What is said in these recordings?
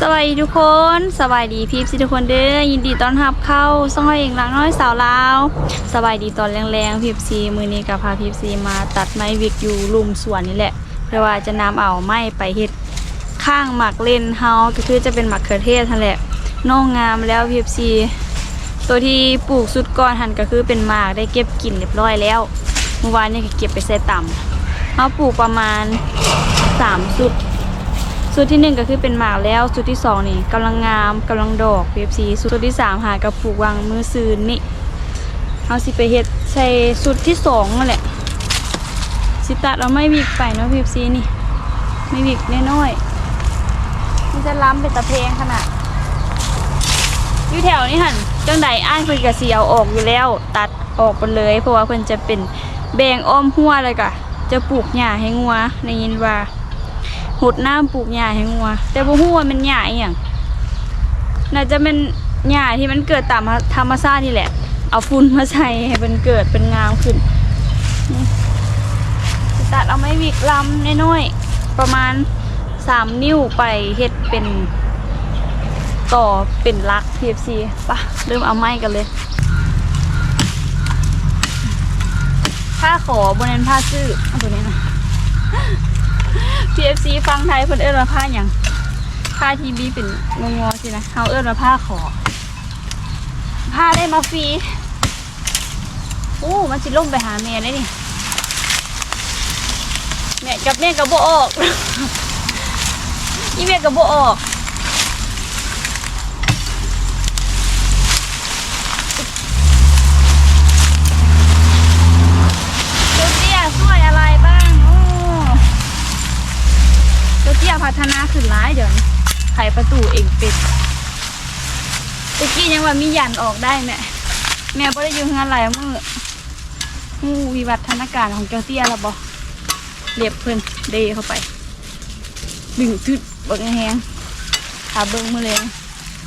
สวัสดีทุกคนสวัสดีพีพสิทุกคนเด้อยินดีต้อนรับเข้าซ่องเองหลังน้อยสาวลาวสวัสดีตอนแรงๆพีพซีมือนี้กับพาพีพซีมาตัดไม้วิกอยู่ลุมสวนนี่แหละเพื่อว่าจะนำเอาไม้ไปเฮ็ดข้างหมักเล่นเฮาก็คือจะเป็นหมักเขือเทศนั่นแหละน้องงามแล้วพีพซีตัวที่ปลูกสุดก่อนหันก็คือเป็นหมากได้เก็บกินเรียบร้อยแล้วเมื่อวานนี่ก็เก็บไปใส่ต่ำเฮาปลูกประมาณสามสุด สูตรที่หนึ่งก็คือเป็นหมากแล้ว สูตรที่สองนี่กำลังงามกำลังดอก PFC สูตรที่สามหากระปุกวางมือซืนนี่เอาสิไปเฮ็ดใส่สูตรที่สองนั่นแหละสิตัดเราไม่วิกไปเนาะ PFC นี่ ไม่วิกน้อยๆมันจะล้ำเป็นตะเพงขนาดอยู่แถวนี้หันจังใดอ้ายเพิ่นก็สิเอาออกอยู่แล้ว ตัดออกไปเลย เพราะว่าเพิ่นจะเป็นแบ่งอ้อมหัวเลยก็จะปลูกหญ้าให้งัวในยินว่า หดน้ำปลูกหญ้าให้งัว แต่บ่ฮู้ว่ามันหญ้าอีหยังน่าจะเป็นหญ้าที่มันเกิดตามธรรมชาตินี่แหละ เอาฝุ่นมาใส่ให้มันเกิดเป็นงามขึ้นตัดเอาไม้วิกลำน้อยๆประมาณสามนิ้วไปเฮ็ดเป็นต่อเป็นลัก PFC ปะเริ่มเอาไม้กันเลยผ้าขอบนนั้นผ้าซื้อเอาตัวนี้นะ พีเอฟซีฟังไทยเพิ่นเอิ้นว่าผ้าหยังผ้าทีบีเป็นงงอๆสินะเฮาเอิ้นว่าผ้าขอผ้าได้มาฟรีโอ้มันสิลงไปหาแม่ได้นี่แม่กับแม่กับ่ออกอีแม่กับ่ออก เจ้าเตี้ยช่วยอะไรบ้างโอ้ เจ้าเตี้ยพัฒนาขึ้นร้ายเดี๋ยวนี้ไขประตูเองป็ดตะกี้ยังว่ามียันออกได้แม่แม่บ่ได้อยู่งานหลายมือหูวิวัฒนาการของเจ้าเตี้ยล้วบ่เรียบเพิ่นเดเข้าไป ดึงทึดเบิ่งแฮงขาเบิ่งมือเลย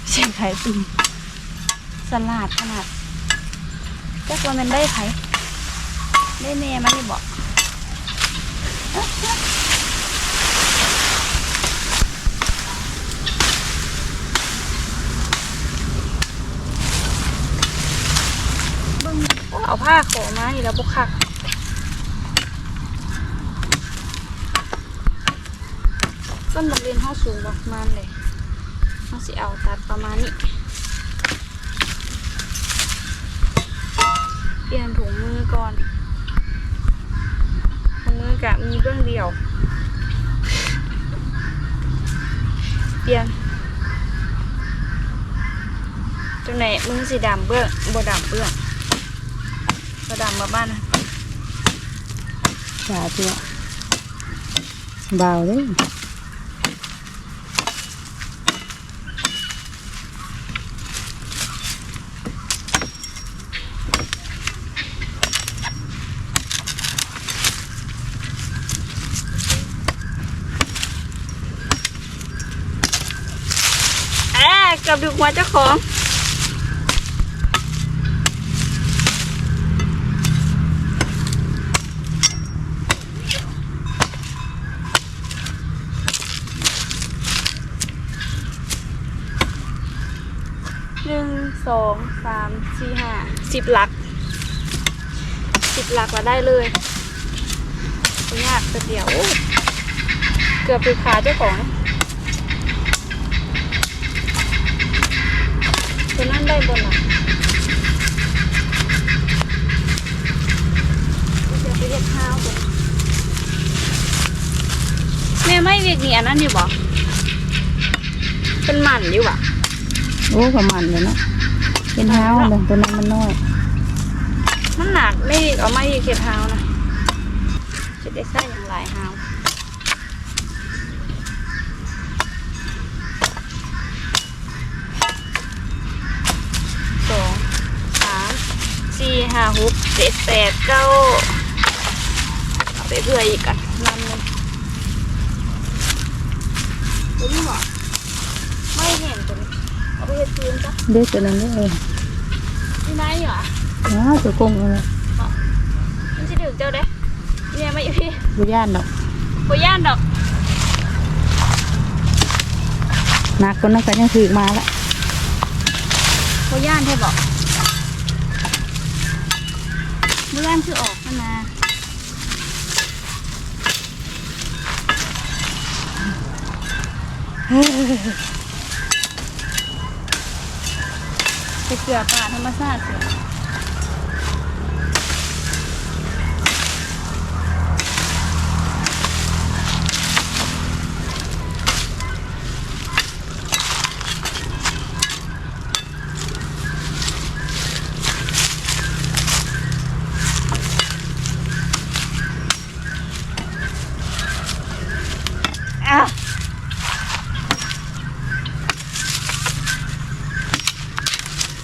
เสียงไข่ตุ่มสลาดขนาดจักว่ามันได้ไผได้แม่มาได้บอกเบิ่ง เอาผ้าขอมานี่แล้วบุคักต้นบักเรียนห้าสูงประมาณเลยเขาสิเอาตัดประมาณนี้ เปลี่ยนถุงมือก่อนถุงมือกะมีเบื้องเดียว เปลี่ยนตรงไหนมือสีดำเบื้องบ่ดำเบื้อง บ่ดำมาบ้านนะสาตัวเบาเลย แอบกับดูหัวเจ้าของ หนึ่ง สองสามสี่ห้าสิบหลักสิบหลักมาได้เลยไม่ยากแต่เดียวโอ้เกือบไปขาเจ้าของตัวนั้นได้บนหลังเดี๋ยวไปเรียกข้าวก่อนแม่ไม่เวียกนี่อันนั้นอยู่บ่เป็นหมันอยู่บ่โอ้ประมาณเลยเนาะ เป็นเท้าเลยตัวนั้นมันน้อย มันหนักไม่เวียกเอาไม่เวียกเขียดเท้านะจะได้ใส่อย่างไรเท้าสองสามสี่ห้าหกเจ็ดแปดเก้าเอาไปเพื่ออีกกันลำหนึงเดี๋ยวนี่หรอไม่เห็นตัวนี้ เห็ดพื้นจ้ะเด็กตัวนั้นเลยที่ไหนเหรอว้าวตัวกงเลยมันจะถึงเจ้าเด้เนี่ยไม่พี่บุญญาณดอกบ่ย่านดอกหนักคนนั้นก็ยังถือมาละโบย่านใช่บอกโบย่านคือออกขนา ไปเกลือป่าธรรมชาติเสียอะ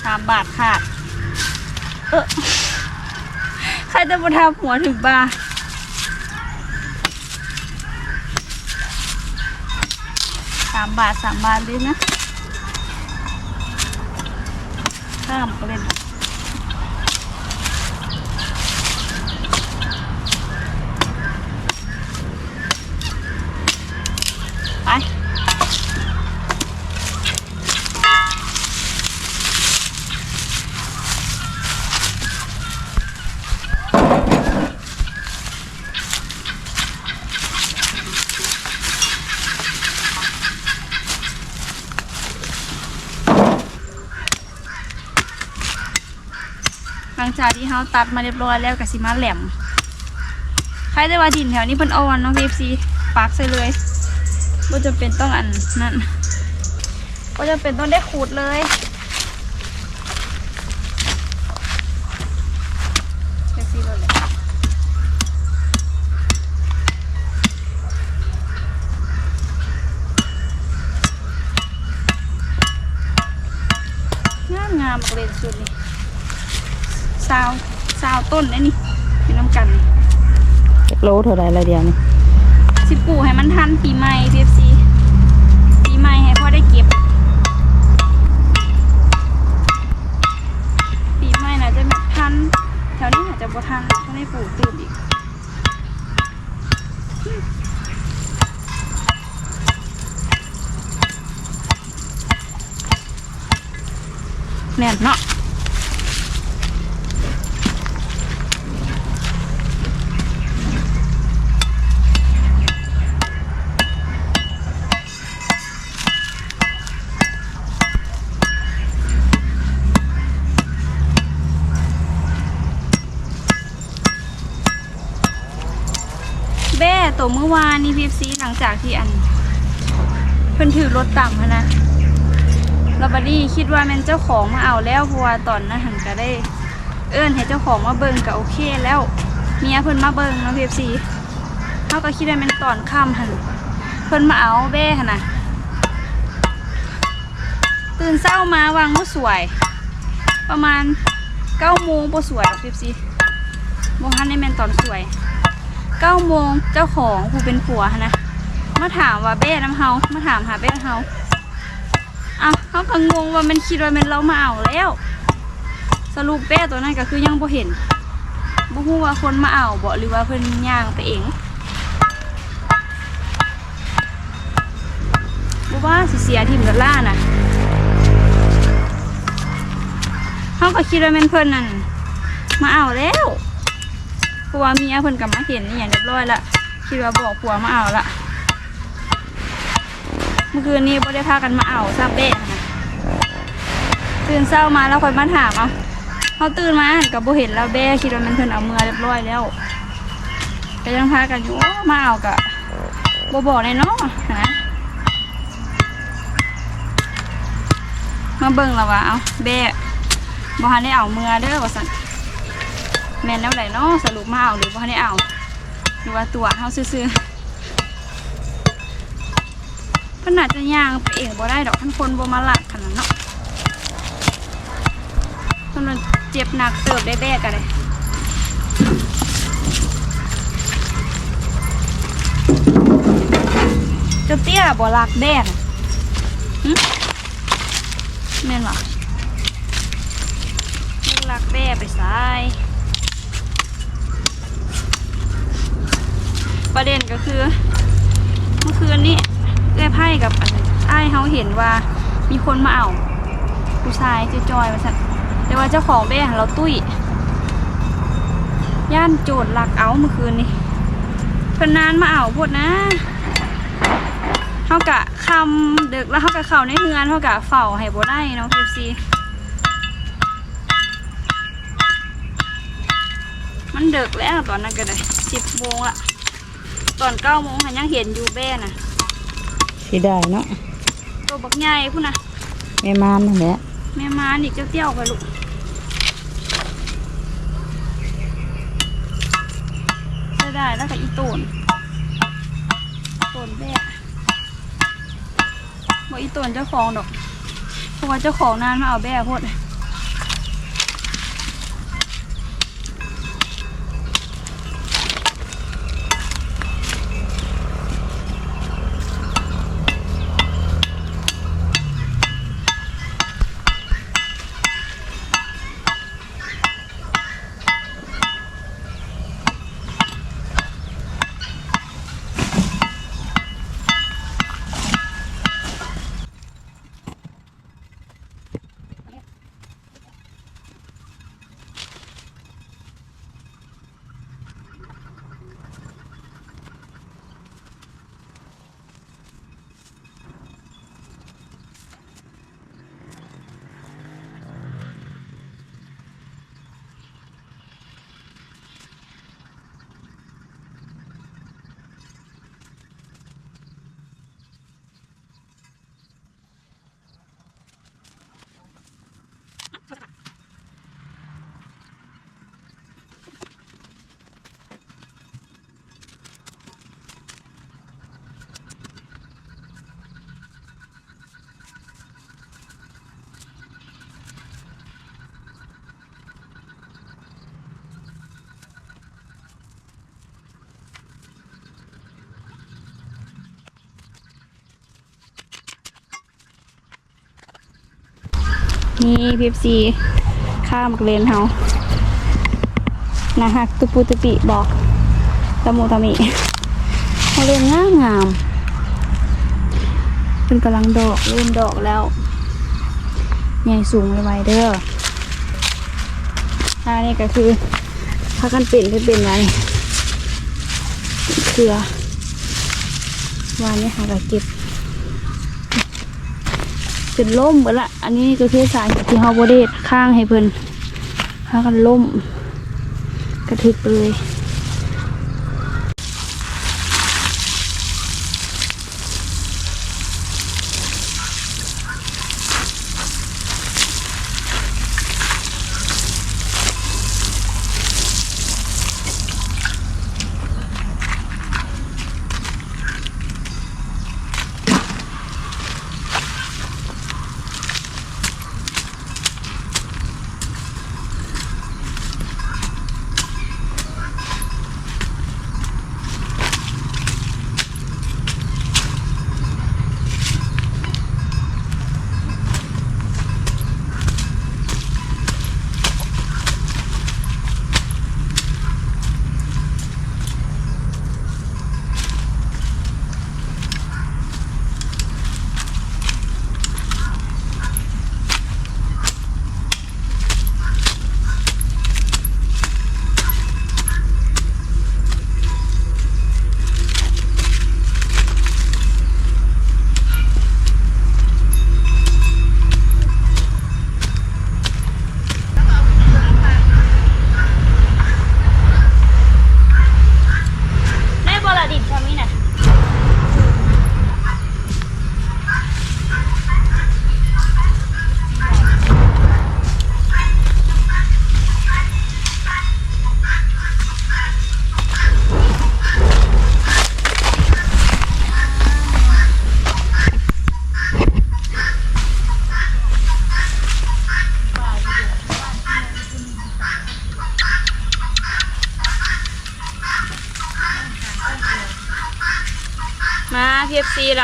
สามบาทค่ะ เออ มาทำหัวถึงบาทสามบาทสามบาทเลยนะ ข้ามก็เล่น หลังจากที่เขาตัดมาเรียบร้อยแล้วกับสิมาแหลมใครได้ว่าดินแถวนี้เพิ่นอาวันน้องพีซีปากใส่เลยว่าจะเป็นต้องอันนั่นว่าจะเป็นต้องได้ขูดเลยเดี๋ยงามงามเลยสุดนี่ ซาวซาวต้นไอ้นี่เป็นน้ำกันนี่จักโลเท่าไรละเดียวนี่สิปลูกให้มันทันปีใหม่ PFC ปีใหม่ให้พ่อได้เก็บ ปีใหม่น่าจะแบบทัน แถวนี้อาจจะบ่ทันถ้าได้ปลูกตื่นอีกแน่นเนาะ แบ้ตัวเมื่อวานนี่พีซีหลังจากที่อัน เพิ่นถือรถต่ำหั้นนะแล้วบัดนี้คิดว่าแม่นเจ้าของมาเอาแล้วเพราะว่าตอนนั้นหันก็ได้ เอิ้นให้เจ้าของมาเบิ่งก็โอเคแล้วเมียเพิ่นมาเบิ่งเนาะพีซีเขาก็คิดว่าแม่นตอนค่ำหันเพิ่นมาเอาแบ้หันนะตื่นเช้ามาวางบ่สวย ประมาณเก้าโมงบ่สวยหรอกพีซีบ่ทันได้แม่นตอนสวย ก้าโมงเจ้าของผู้เป็นผัวนะมาถามว่าเบ้น้ำเฮามาถามหาเบ้น้ำเฮาอ้าเขาก็งงว่ามันคิดว่ามันเรามาเอาแล้ว สรุปเบ้ตัวนั้นก็คือยังบ่เห็นบ่ฮู้ว่าคนมาเอาบ่หรือว่าเพิ่นย่างไปเองบ่ว่าสิเสียทีมกันล่าน่ะเขาก็คิดว่าม่นเพิ่นนั่นมาเอาแล้ว ราะว่าเมียเพิ่นกลับมาเห็นนี่อย่างเรียบร้อยละคิดว่าบอกผัวมาเอาละเมื่อคืนนี้บ่ได้พากันมาเอาซาเป้นะตื่นเช้ามาแล้วคอยมาถามเอาเขาตื่นมากับบเห็นแล้วเบ้คิดว่ามันเพิ่นเอาเมือเรียบร้อยแล้วก็ยังพากันอยู่มาเอากะบบอกแน่เนาะนะมาเบิ่งแล้วว่าเอาเบ้บ่ทันได้เอาเมือเด้อว่าซั่น แม่นแล้วไหนเนาะสรุปมาเอาหรือว่าได้เอาหรือว่าตัวเขาซื้อๆเพิ่นาจจะย่างไปเองบ่ได้ดอกท่านคนบ่มาหลักขนาดเนาะเพิ่นมันเจ็บหนักเติบได้แบกกันเลยจะเตี้ยบ่หลักแบกน่ะหึแม่นหรอหลักแบกไปซ้าย ประเด็นก็คือ เมื่อคืนนี้เอ้อยไพ่กับอันอ้ายเขาเห็นว่ามีคนมาเอาผู้ชายจอยมาสั่นแต่ว่าเจ้าของแบ่เราตุ้ย ย่านโจรลักเอาเมื่อคืนนี้เพิ่นนานมาเอาพดนะเขากะคำเดึกแล้วเขากะเข้าในเฮือนเขากะเฝ้าให้บ่ได้เนาะพีซีมันเดึกแล้วตอนนั้นก็ได้สิบโมงละ ตอนเก้าโมงหันยังเห็นอยู่แบ่น่ะสิได้เนาะตัวบักใหญ่พุ่นนะแม่มานนั่นแหละแม่มานี่เจ้าเตี้ยวไปลูกใช่ได้แล้วก็อีตูนตูนแบะบอกอีตูนเจ้าของดอกเพราะว่าเจ้าของนานมาเอาแบะโพด นี่พีฟซีข้ามกเลนเฮานะฮักตุปูตุปิบอกตะมูตะมิเขาเล่นงามงามเป็นกำลังดอกเริ่มดอกแล้ว ใหญ่สูงไวๆเด้ออันนี้ก็คือพากันเป็นให้เป็นไว้เครือวานนี้หากะเก็บ จนล่มหมดละ อันนี้ก็คือสายที่เฮาบ่ได้ข้างให้เพิ่นพากันล่ม กระทึกไปเลย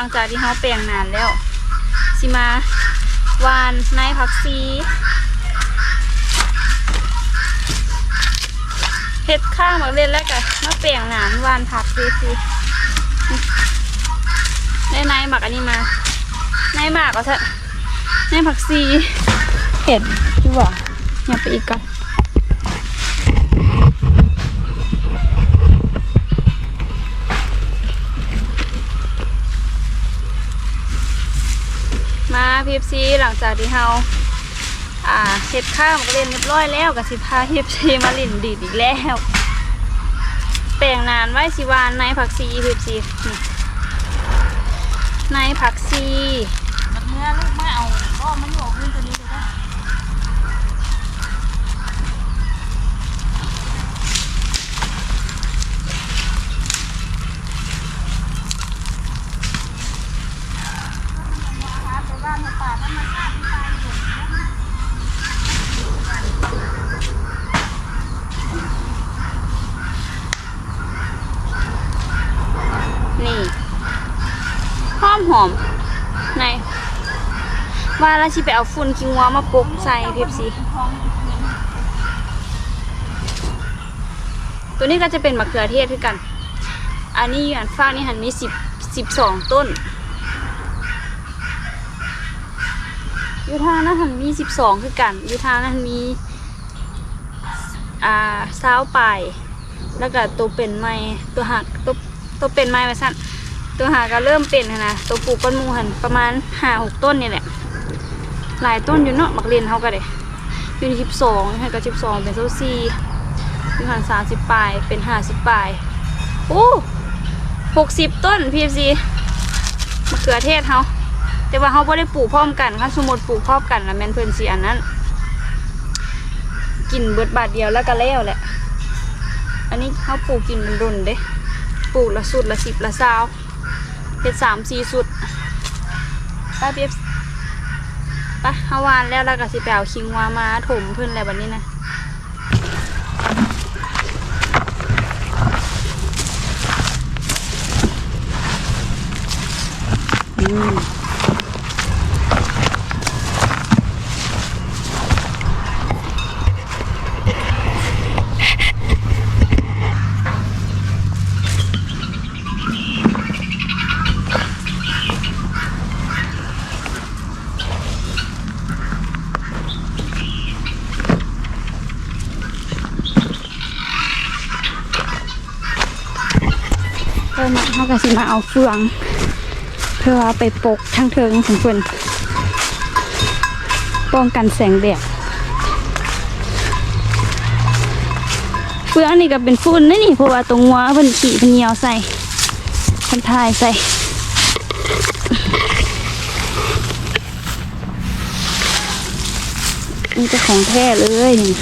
ลังจากที่เขาแปลงนานแล้ว สิมาวานนายผักซีเฮ็ดข้างมาเล่นแล้วก็มาแปลงนานวานผักซีซีได้นายหมักอันนี้มาในหมากก็เถอะในผักซีเห็ดอยู่บ่อย่าไปอีกก่อน พีฟซีหลังจากที่เฮาอ่าเช็ดข้าวมันก็เล่นเรียบร้อยแล้วกับสิพาพีฟซีมาลินดีดอีกแล้ว แป่งนานไว้สิวานในผักซีพีฟซีในผักซีมันเนื้อลูกไม่เอาก็มันหัวขึ้นตัวนี้เหอมหอมในว่าแล้วชิไปเอาฝุ่นคิงวามาปกใส่เพปซีตัวนี้ก็จะเป็นมะเขือเทศคือกัน อันนี้อยู่อันฟ้านี่หันมีสิบสิบสองต้นยูทานั้นหันมีสิบสองคือกันยูทางนั้นมีอ่าเ้าปลายแล้วก็ตัวเป็นไม้ตัวหักตัวตัวเป็นไม้ไปสั้น ตัวหักก็เริ่มเป็นหั้นนะตัวปลูกก้อนหมูหันประมาณห้าหกต้นนี่แหละ หลายต้นอยู่เนาะบักเรียนเขาก็เลยอยู่ที่สิบสองให้กับสิบสองเป็นโซซีอยู่หันสามสิบปลายเป็นห้าสิบปลายโอ้หกสิบต้นพีซีมะเขือเทศเขาแต่ว่าเขาไม่ได้ปลูกพร้อมกันค่ะสมมติปลูกพร้อมกันแล้วแมนเพิ่นสีอันนั้น กินเบิดบาทเดียวแล้วก็แล้วแหละ อันนี้เขาปลูกกินเป็นรุนเด้ ปลูกละสุดละสิบละสาว เป็นสามสี่สุดป้าเปียบป้าฮาวานแล้วแล้วก็สิแปเอาคิงวามาถมเพื่อนอะไรแบบนี้นะอืม ก็สิมาเอาเฟือง เพื่อไปปกทั้งเทิงของเพื่อนป้องกันแสงแดดเฟืองนี่ก็เป็นฝุ่นนะนี่เพราะว่าตรงหัวเพิ่นขี่เพิ่นเหนียวใส่เพิ่นทายใส่นี่จะของแท้เลยนี่